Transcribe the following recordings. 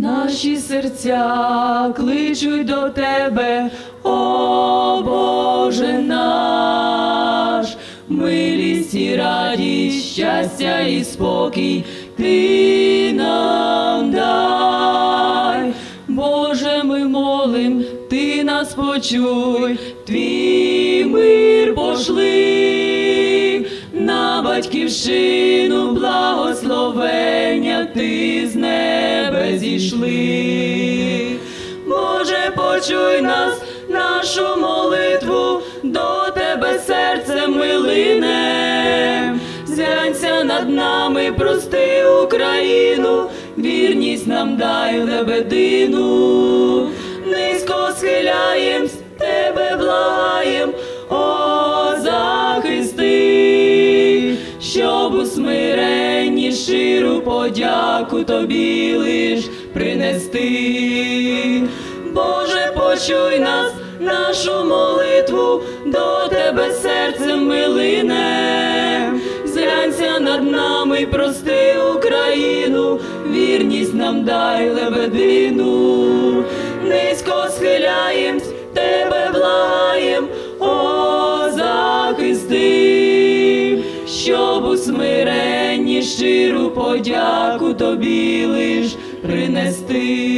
Наші серця кличуть до тебе, о Боже наш, милість і радість, щастя і спокій, ти нам дай. Боже, ми молим, ти нас почуй, твій мир пошли, на батьківщину благословення ти з неба зійшли. Боже, почуй нас, нашу молитву, до тебе серце милине. Зглянься над нами, прости Україну, вірність нам дай лебедину. Низько схиляємось, тебе благаєм, о захисти, щоб у смиренні щиру подяку тобі лиш принести. Боже, почуй нас, нашу молитву, до тебе серцем милине. Зглянься над нами, прости Україну, вірність нам дай лебедину. Низько схиляємось, тебе благаєм, о захисти, щоб у смиренні щиру подяку тобі лиш принести.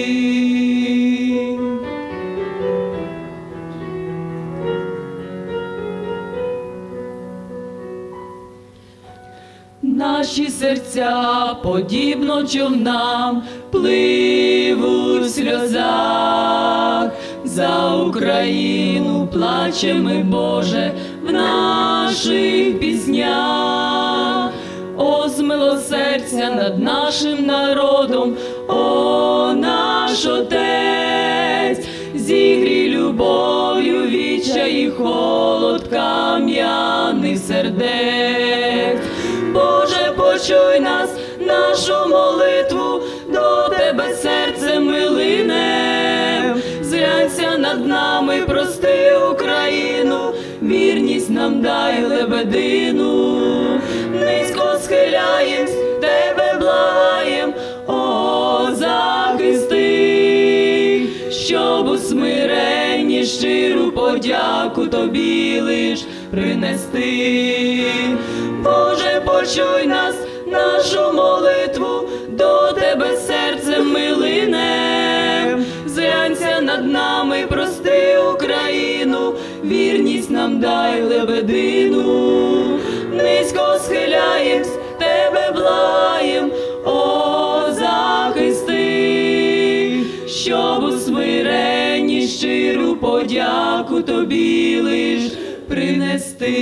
Наші серця, подібно човнам, пливуть в сльозах, за Україну плачемо, Боже, в наших піснях. О, змилосердя над нашим народом, о наш Отець, зігрій любов'ю відчай і холод кам'яних сердець. Боже, почуй нас, нашу молитву, до тебе серце милине. Зглянься над нами, прости Україну, вірність нам дай лебедину. Низько схиляємось, тебе благаєм, о захисти, щоб у смиренні щиру подяку тобі лиш принести. Боже, почуй нас, нашу молитву, до тебе серцем милине. Зглянься над нами, прости Україну, вірність нам дай лебедину. Благаєм, о захисти, щоб у смиренні щиру подяку тобі лиш принести.